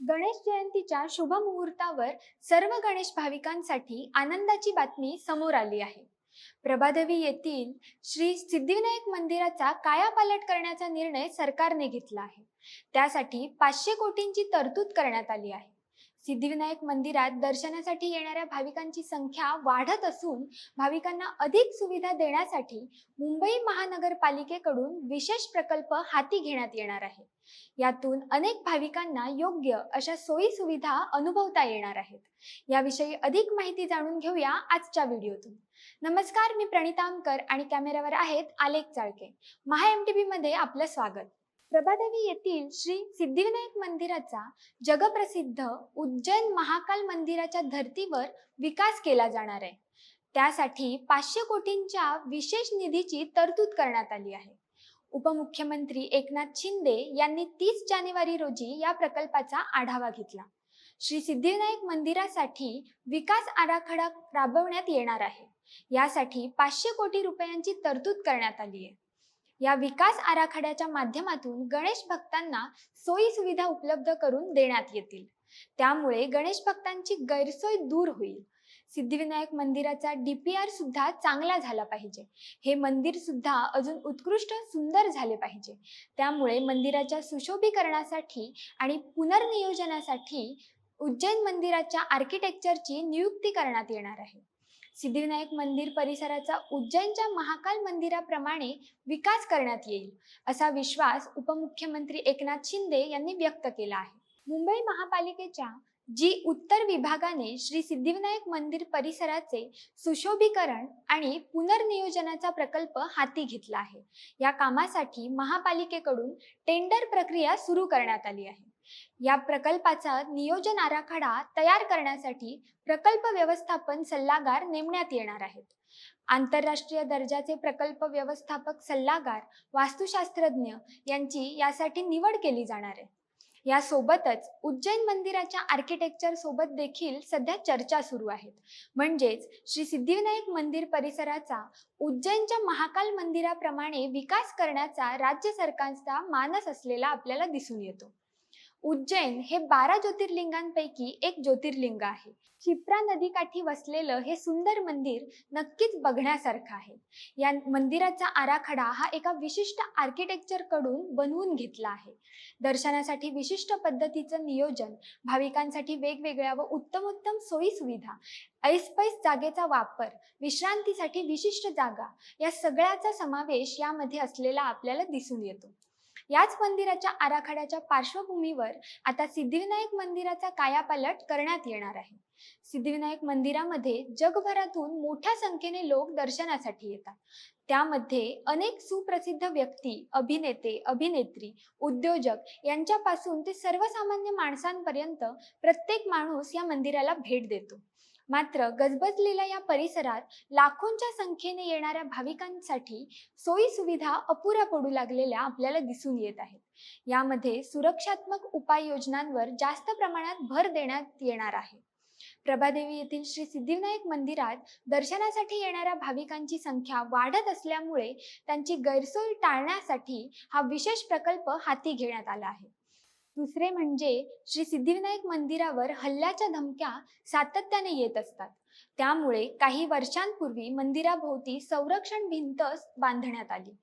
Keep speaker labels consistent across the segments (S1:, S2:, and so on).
S1: गणेश जयंतीच्या शुभ मुहूर्तावर सर्व गणेश भाविकांसाठी आनंदाची बातमी समोर आली आहे. प्रभादेवी येथील श्री सिद्धिविनायक मंदिराचा कायापालट करण्याचा निर्णय सरकारने घेतला आहे. त्यासाठी पाचशे कोटींची तरतूद करण्यात आली आहे. सिद्धिविनायक मंदिरात दर्शनासाठी येणाऱ्या भाविकांची संख्या वाढत असून भाविकांना अधिक सुविधा देण्यासाठी मुंबई महानगरपालिकेकडून विशेष प्रकल्प हाती घेण्यात येणार आहे. यातून अनेक भाविकांना योग्य अशा सोयी सुविधा अनुभवता येणार आहेत. याविषयी अधिक माहिती जाणून घेऊया आजच्या व्हिडिओतून. नमस्कार मी प्रणिता आणि कॅमेऱ्यावर आहेत आलेख चाळके महा एम टी मध्ये आपलं स्वागत. प्रभादेवी येथील श्री सिद्धिविनायक मंदिराचा जगप्रसिद्ध उज्जैन महाकाल मंदिराच्या धर्तीवर विकास केला जाणार आहे. त्यासाठी पाचशे कोटींच्या विशेष निधीची तरतूद करण्यात आली आहे. उपमुख्यमंत्री एकनाथ शिंदे यांनी तीस जानेवारी रोजी या प्रकल्पाचा आढावा घेतला. श्री सिद्धिविनायक मंदिरासाठी विकास आराखडा राबवण्यात येणार आहे. यासाठी पाचशे कोटी रुपयांची तरतूद करण्यात आली आहे. या विकास आराखड्याच्या माध्यमातून गणेश भक्तांना सोयी सुविधा उपलब्ध करून देण्यात येतील. त्यामुळे गणेश भक्तांची गैरसोय दूर होईल. सिद्धिविनायक मंदिराचा डीपीआर सुद्धा चांगला झाला पाहिजे. हे मंदिर सुद्धा अजून उत्कृष्ट सुंदर झाले पाहिजे. त्यामुळे मंदिराच्या सुशोभीकरणासाठी आणि पुनर्नियोजनासाठी उज्जैन मंदिराच्या आर्किटेक्चरची नियुक्ती करण्यात येणार आहे. सिद्धिविनायक मंदिर परिसराचा उज्जैनच्या महाकाल मंदिराप्रमाणे विकास करण्यात येईल असा विश्वास उपमुख्यमंत्री एकनाथ शिंदे यांनी व्यक्त केला आहे. मुंबई महापालिकेच्या जी उत्तर विभागाने श्री सिद्धिविनायक मंदिर परिसराचे सुशोभीकरण आणि पुनर्नियोजनाचा प्रकल्प हाती घेतला आहे. या कामासाठी महापालिकेकडून टेंडर प्रक्रिया सुरू करण्यात आली आहे. या प्रकल्पाचा नियोजन आराखडा तयार करण्यासाठी प्रकल्प व्यवस्थापन सल्लागार नेमण्यात येणार आहेत. आंतरराष्ट्रीय दर्जाचे प्रकल्प व्यवस्थापक सल्लागार वास्तुशास्त्रज्ञ यांची यासाठी निवड केली जाणार आहे. यासोबतच उज्जैन मंदिराच्या आर्किटेक्चर सोबत देखील सध्या चर्चा सुरू आहेत. म्हणजेच श्री सिद्धिविनायक मंदिर परिसराचा उज्जैनच्या महाकाल मंदिराप्रमाणे विकास करण्याचा राज्य सरकारचा मानस असलेला आपल्याला दिसून येतो. उज्जैन हे बारा ज्योतिर्लिंगांपैकी एक ज्योतिर्लिंग आहे. क्षिप्रा नदीकाठी वसलेलं हे सुंदर मंदिर नक्कीच बघण्यासारखं आहे. या मंदिराचा आराखडा हा एका विशिष्ट आर्किटेक्चरकडून बनवून घेतला आहे. दर्शनासाठी विशिष्ट पद्धतीचं नियोजन भाविकांसाठी वेगवेगळ्या व उत्तमोत्तम सोयी सुविधा ऐसपैस जागेचा वापर विश्रांतीसाठी विशिष्ट जागा या सगळ्याचा समावेश यामध्ये असलेला आपल्याला दिसून येतो. याच मंदिराच्या आराखड्याच्या पार्श्वभूमीवर आता सिद्धिविनायक मंदिराचा कायापालट करण्यात येणार आहे. सिद्धिविनायक मंदिरामध्ये जगभरातून मोठ्या संख्येने लोक दर्शनासाठी येतात. त्यामध्ये अनेक सुप्रसिद्ध व्यक्ती अभिनेते अभिनेत्री उद्योजक यांच्यापासून ते सर्वसामान्य माणसांपर्यंत प्रत्येक माणूस या मंदिराला भेट देतो. मात्र गजबजलेल्या या परिसरात लाखोंच्या संख्येने येणाऱ्या भाविकांसाठी सोयी सुविधा अपुऱ्या पडू लागलेल्या आपल्याला दिसून येत आहेत. यामध्ये सुरक्षात्मक उपाययोजनांवर जास्त प्रमाणात भर देण्यात येणार आहे. प्रभादेवी येथील श्री सिद्धिविनायक मंदिरात दर्शनासाठी येणाऱ्या भाविकांची संख्या वाढत असल्यामुळे त्यांची गैरसोय टाळण्यासाठी हा विशेष प्रकल्प हाती घेण्यात आला आहे. दुसरे म्हणजे श्री सिद्धिविनायक मंदिरावर हल्ल्याच्या धमक्या सातत्याने येत असतात. त्यामुळे काही वर्षांपूर्वी मंदिराभोवती संरक्षण भिंत बांधण्यात आली.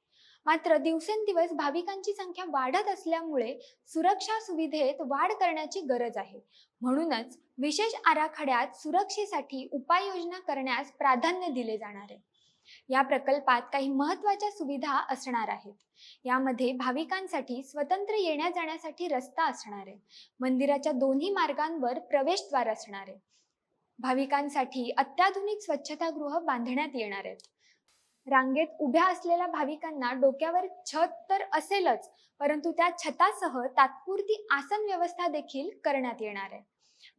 S1: मात्र दिवसेंदिवस भाविकांची संख्या वाढत असल्यामुळे सुरक्षा सुविधेत वाढ करण्याची गरज आहे. म्हणूनच विशेष आराखड्यात सुरक्षेसाठी उपाययोजना करण्यास प्राधान्य दिले जाणार आहे. या प्रकल्पात काही महत्त्वाच्या सुविधा असणार आहेत. यामध्ये भाविकांसाठी स्वतंत्र येण्या जाण्यासाठी रस्ता असणार आहे. मंदिराच्या दोन्ही मार्गांवर प्रवेशद्वार असणार आहे. भाविकांसाठी अत्याधुनिक स्वच्छतागृह बांधण्यात येणार आहेत. रांगेत उभ्या असलेल्या भाविकांना डोक्यावर छत तर असेलच परंतु त्या छतासह तात्पुरती आसन व्यवस्था देखील करण्यात येणार आहे.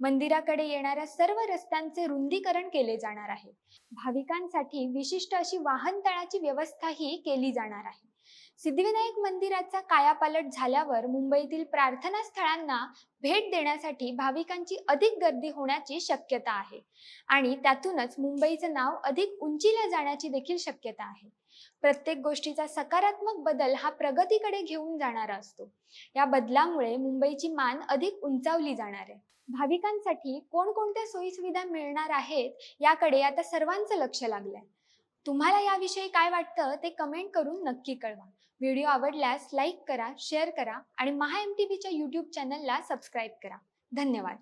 S1: मंदिराकडे येणाऱ्या सर्व रस्त्यांचे रुंदीकरण केले जाणार आहे. भाविकांसाठी विशिष्ट अशी वाहनतळाची व्यवस्थाही केली जाणार आहे. सिद्धिविनायक मंदिराचा कायापालट झाल्यावर मुंबईतील प्रार्थना स्थळांना भेट देण्यासाठी भाविकांची अधिक गर्दी होण्याची शक्यता आहे. आणि त्यातूनच मुंबईचं नाव अधिक उंचीला जाण्याची देखील शक्यता आहे. प्रत्येक गोष्टीचा सकारात्मक बदल हा प्रगतीकडे घेऊन जाणारा असतो. या बदलामुळे मुंबईची मान अधिक उंचावली जाणार आहे. भाविकांसाठी कोणकोणत्या सोयीसुविधा मिळणार आहेत याकडे आता सर्वांचं लक्ष लागलंय. तुम्हाला याविषयी काय वाटतं ते कमेंट करून नक्की कळवा. व्हिडिओ आवडल्यास लाईक करा शेअर करा आणि महा एम टी व्हीच्या यूट्यूब चॅनलला सबस्क्राईब करा. धन्यवाद.